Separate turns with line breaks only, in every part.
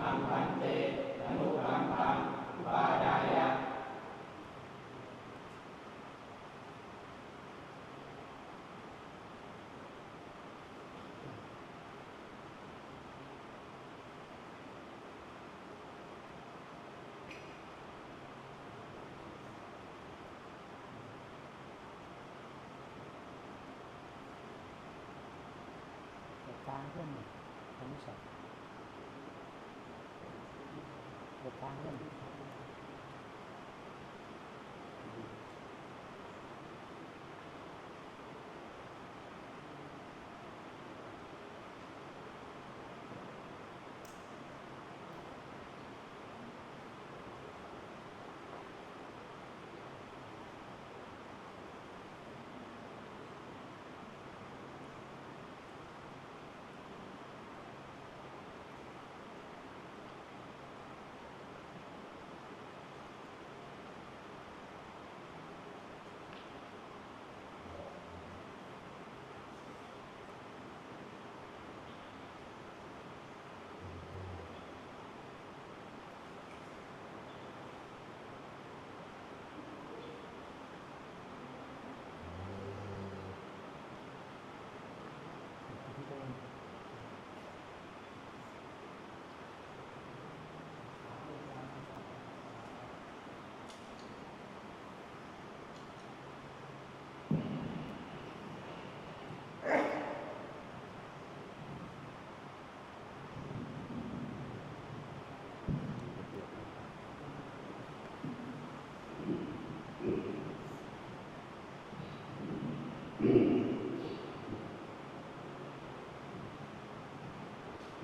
มังคันเตอนุกรรมังปาดายะเปิดก
ลางขึ้นทำสองเปิดกลางขึ้น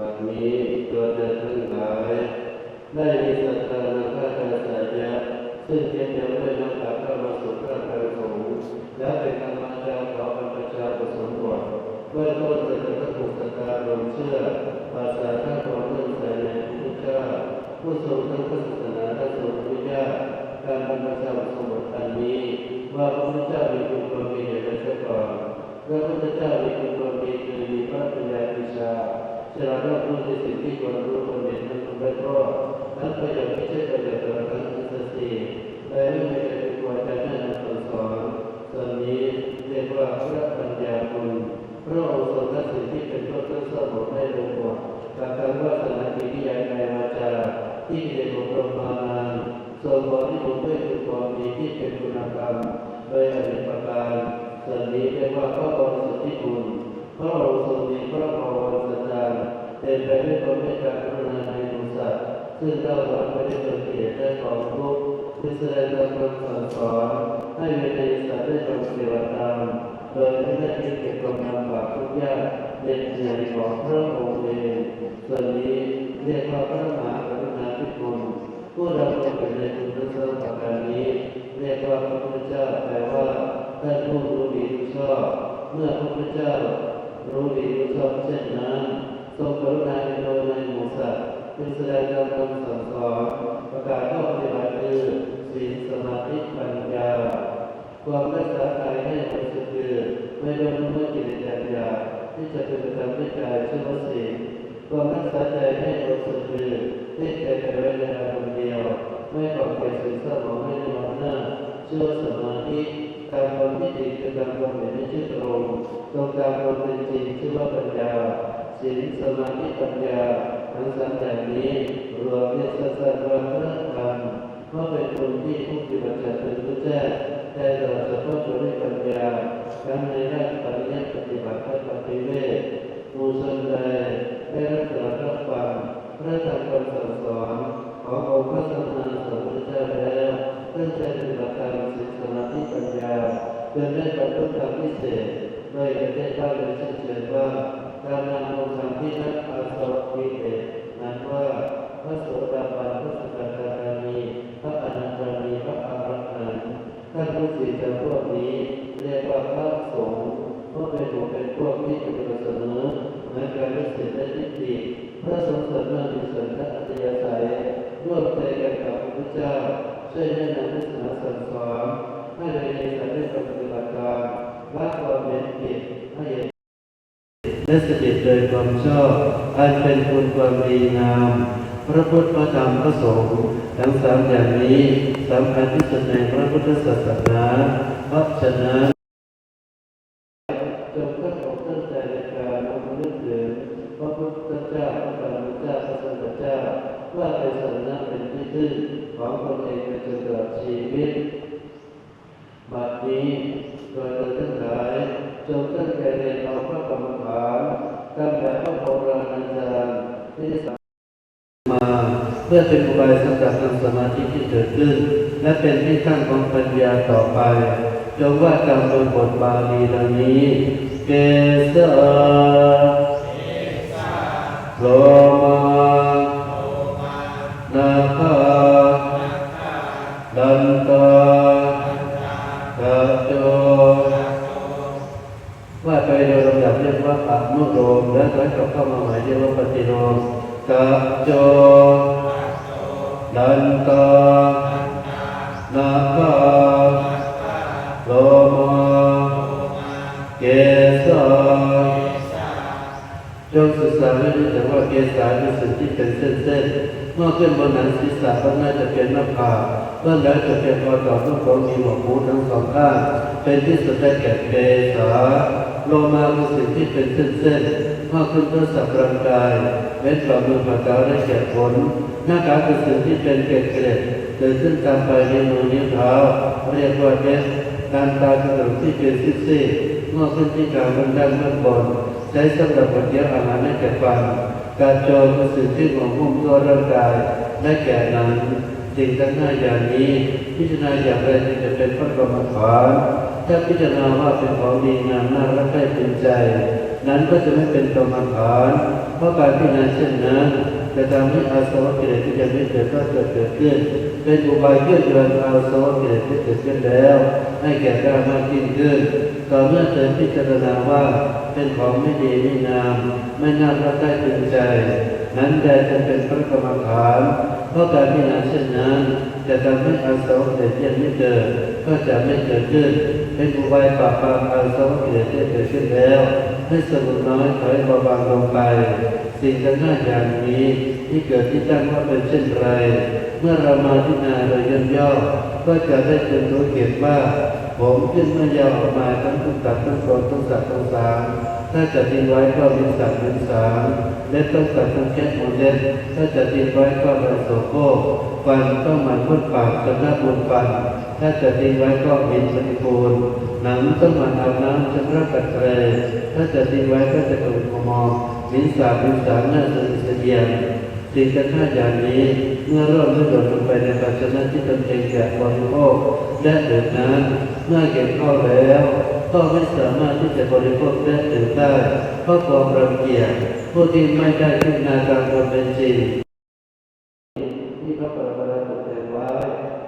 บัดนี้ตัวเธอทั้งหลายได้มีศรัทธาในพระธรรมสัจจะซึ่งเทียบเทียมด้วยน้ำตาเข้ามาสู่พระธรรมสงฆ์และเป็นกรรมจารย์ขอบรรพชาประสมบทเบื้องต้นจะต้องถูกศรัทธาลงเชื่อภาษาท่านของเรื่องใส่ในพระพุทธเจ้าผู้ทรงทั้งพระศาสนาและทรงอนุญาการบรรพชาประสมบทอันนี้ ว่าพระพุทธเจ้ามีคุณความดีอย่างไรเสียก่อนพระพุทธเจ้ามีคุณความดีคือมีพระปัญญาวิชา ฉลาดรอบรู้ในสิ่งที่ควรรู้ควรเห็นทั้งคุณและก็ทั้งประโยชน์ไม่ใช่ประโยชน์ต่อทั้งทุกสิ่งแต่ไม่มีใครเป็นควรจะแนะนำสอนส่วนนี้เรียกว่าพระปัญญาคุณพระองค์ทรงทัศสิ่งที่เป็นต้นต้นสมบูรณ์ได้ลงหมดการการว่าสนาทีที่ยายกายมาจาที่เด็กอบรมมานานทรงบอกที่ผมด้วยคุณความดีที่เป็นคุณธรรมโดยอริประการส่วนนี้เรียกว่าพระบริสุทธิคุณพระองค์ทรงมีพระบรมสัจจาร เต็มไปด้วยความเมตตากรุณาในมุสัตว์ซึ่งเราหวังไม่ได้เป็นเหตุและของทุกข์ที่แสดงตามคำสั่งสอนให้เวทยสัตว์ได้ทำปฏิบัติตามโดยไม่ได้คิดเก็บความลำบากทุกข์ยากเด็ดเหนื่อยของพระองค์เองส่วนนี้เรียกว่าพระมหากรุณาธิคุณผู้ดำรงอยู่ในคุณทั้งสองประการนี้ เรียกว่าพระพุทธเจ้าแปลว่าท่านผู้รู้ดีรู้ชอบ เมื่อพระพุทธเจ้ารู้ดีรู้ชอบเช่นนั้น ทรงกรุณาเป็นโดยในหมู่สัตว์จึงแสดงตามคำสั่งสอนประกาศข้อปฏิบัติคือศีลสมาธิปัญญา ความรักษากายให้บริสุทธิ์คือไม่โดนเมิดกิเลสอย่างยาที่จะเป็นประจำให้กายชื่อว่าศีลความรักษาใจให้บริสุทธิ์คือให้ใจแต่เวลาคนเดียว ไม่ก่อเกิดสิ่งเศร้าหมองให้ในวันหน้าชื่อว่าสมาธิ การความที่ดีคือการควมเห็นไม่ชื่อตรงตรงกามควมเป็นจริงชื่อว่าปัญญาศีลสมาธิปัญญาทั้งสามอย่างนี้รวมในสัสสะพระธรรมเพราะเป็นคนที่ผู้ปฏิบัติเป็นผู้แจ้งได้ตลอดเราจะตัวด้วยปัญญา โดยประเทศไทยเลยช่นเชิญว่าการนำองค์ธรรมที่นักอาสวะวิเศษนั้นว่าพระโสดาบันพระสกทาคามีพระอนาคามีพระอรหันต์ท่านผู้ศีลจำพวกนี้เรียกว่าพระสงฆ์เพราะเป็นผู้เป็นพวกที่จะเสนอเหมือนการรู้สึกและทิฏฐิพระสงฆ์เสนมากมีส่วนพระอัจฉริยะร่วมใจกันกับพระพุทธเจ้าช่วยแนะนำเทศนาสั่งสอนให้ในในสายได้ปฏิบัติการละความเป็นผิดให้เห็น และเสด็จโดยความชอบ อันเป็นคุณความดีงาม พระพุทธพระธรรมพระสงฆ์ทั้งสามอย่างนี้สำคัญที่สุดในพระพุทธศาสนาเพราะฉะนั้นจงตั้งอกตั้งใจในการน้อมนึกถึงพระพุทธเจ้าพระธรรมเจ้าพระสงฆเจ้าว่าเป็นสรณะเป็นที่พึ่งของตนเองไปจนตลอดชีวิตบัดนี้โดยเธอทั้งหลาย จงตั้งใจเรียนเอาพระกรรมฐานตั้งแต่พระโบราณอาจารย์ที่สมาเพื่อเป็นอุบายสำหรับทำสมาธิที่เกิดขึ้น และเป็นที่ตั้งของปัญญาต่อไป จงว่ากามบทบทบาลีดังนี้เกษร จงศึกษาไม่รู้จักว่าเกสาเป็นสิ่งที่เป็นเส้นๆเมื่อขึ้นบนหนังศีรษะก็น่าจะเป็นหน้าผากเมื่อแล้วจะเป็นคอต่อทุกคนมีหัวหูทั้งสองข้างเป็นที่สุดได้แก่เกสาโลมาคือสิ่งที่เป็นเส้นๆเมื่อขึ้นเพื่อสักร่างกายเว้นฝ่ามือฝ่าเท้าได้แก่ผลหน้ากาคือสิ่งที่เป็นเกล็ดเกล็ดเกิดขึ้นตามไปลายนมือนิ้วเท้าเรียกว่าเกสการตาคือสิ่งที่เป็นซี่ๆเมื่อขึ้นที่กลางบนด้านเบื้องบน ใช้สำหรับบดเกี่ยวอาหารให้แก่ฟันการโจมคือสิ่งที่หมองหุ้มตัวร่างกายและแก่นังสิ่งทั้งห้าอย่างนี้พิจารณาอย่างไรจึงจะเป็นพระบรรมฐานถ้าพิจารณาว่าเป็นของดีงามน่ารักใคร่เป็นใจ นั้นก็จะไม่เป็นประมาทานเพราะการพิจารณาเช่นนั้น จะทำให้อาสวะกิเลสที่ยังไม่เกิดก็เกิดเกิดขึ้น เป็นอุบายเพื่อเตือนอาสวะกิเลสที่เกิดขึ้นแล้ว ให้แก่กล้ามากยิ่งขึ้นต่อเมื่อเธอพิจารณาว่าเป็นของไม่ดีไม่งาม ไม่น่ารักใคร่ตึงใจ นั้นแดจะเป็นพระกรรมฐานเพราะการพิจารณาเช่นนั้นจะทำให้อาสวะกิเลสยังไม่เกิดก็จะไม่เกิดขึ้น เป็นอุบายปราบปรามอาสวะกิเลสที่เกิดขึ้นแล้ว ให้สงบน้อยถอยเบาบางลงไป สิ่งทั้งห้าอย่างนี้ที่เกิดที่ตั้งว่าเป็นเช่นไร เมื่อเรามาพิจารณาโดยย่นย่อก็จะได้จนรู้เห็นว่า ผมขึ้นเมื่อยาวออกมาทั้งทุกตัดทั้งโกรธทั้งสัตว์ทั้งสามถ้าจะทิ้งไว้ก็เป็นสัตว์เป็นสามเล็บต้องตัดทั้งแค่หมดเล็บถ้าจะทิ้งไว้ก็เป็นโสโครกฟันต้องมันพ้นปากจนหน้าบนฟัน ถ้าจะทิ้งไว้ก็เห็นปฏิปูลหนังต้องมันอาบน้ำชำระกัดเกรถ้าจะทิ้งไว้ก็จะกระดุมมอง หินสาบหินสามหน้าสะอิดสะเอียนสิ่งทั้งห้าอย่างนี้ เมื่อร่วมไม่หล่นลงไปในภาชนะที่ตนเองแก่บริโภคและดื่มนั้นเมื่อเก็บเข้าแล้วก็ไม่สามารถที่จะบริโภคและดื่มได้เพราะความรังเกียจผู้ที่ไม่ได้พิจารณาตามความเป็นจริงที่พระปรมาตถแต่งไว้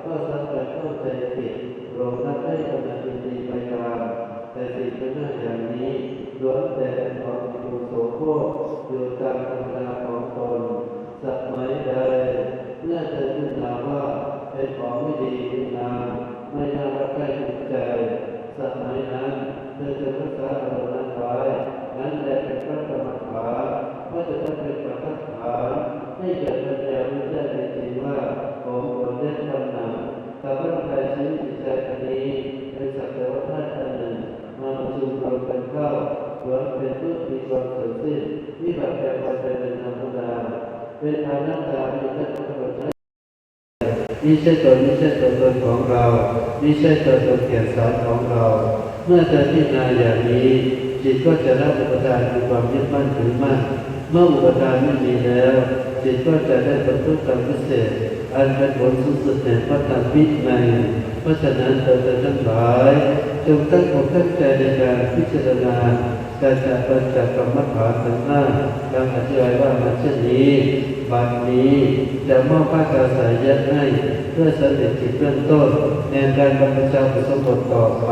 ก็สังเกตเข้าใจผิดโรงนับได้กำลังดีไปตาม แต่สิ่งทั้งห้าอย่างนี้ล้วนแต่เป็นของที่ถูกโสโครกอยู่ตามธรรมดาของตนสมัยใดเมื่อเธอพิจารณาว่าเป็นของไม่ดีไม่งามไม่น่ารักใคร่ถูกใจสมัยนั้นเธอจะรักษาอารมณ์นั้นไว้นั้นแหละเป็นพระกรรมฐานก็จะต้องเป็นประทัดฐานให้เกิดปัญญาวิจัยจริงว่าผมควรได้ทำหนักแต่ร่างกายชีวิตจิตใจอันนี้เป็นสักแต่ว่าธาตุ อันหนึ่งมาประชุมรวมกันเข้าล้วนเป็นทุกข์มีความเสื่อนวิบัติเป็นอนัตตามีทั้งทั้งหมดทั้นี่ใช่ตัวนี่ใช่ตัวตนของเรานี่ใช่ตัวตนเกียรติสารของเรา เมื่อเธอพิจารณาอย่างนี้จิตก็จะรับอุปทานคือความยึดมั่นถือมั่นเมื่ออุปทานไม่มีแล้ว จิตก็จะได้บรรลุธรรมพิเศษ อันเป็นผลสูงสุดแห่งพระธรรมวินัยเพราะฉะนั้นเธอทั้งหลายจงตั้งอกตั้งใจในการพิจารณาการจัดปัญจกรรมฐานทั้งห้าดังอธิบายว่ามาเช่นนี้บัดนี้จะมอบพระกาสายยะให้เพื่อสำเร็จจิตเบื้องต้นในการบรรพชาอุปสมบทต่อไป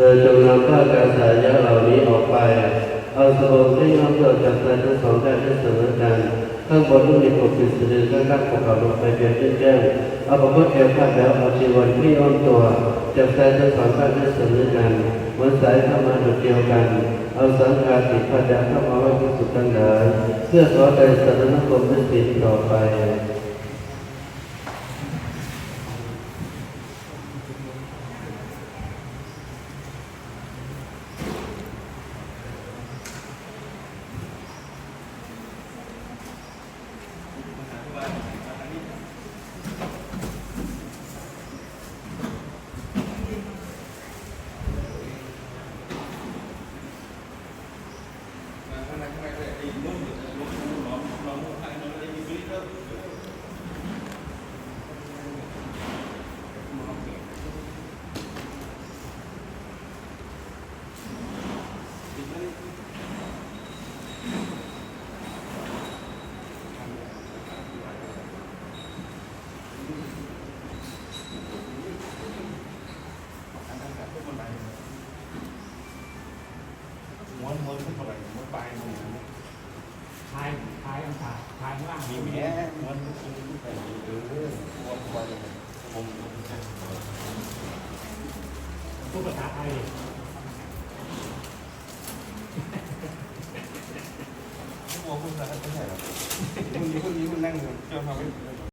เธอจงนำผ้ากาสายะเหล่านี้ออกไป เอาสบงที่ย่อมเกิดจากใจทั้งสองได้ได้เสมอกันข้างบนก็มีปกปิดสะดือข้างล่างปกเก่าลงไปเพียงแจ้งๆเอาประพฤติเอวคาดแล้วเอาชีวันที่อ้อมตัวจากใจทั้งสองด้านได้เสมอกันเหมือนสายเข้ามาดุดเดียวกัน เอาสังฆาติพัดยาเข้ามาไว้ที่สุดทั้งหลายเพื่อขอใจสนนคมนั้นติดต่อไป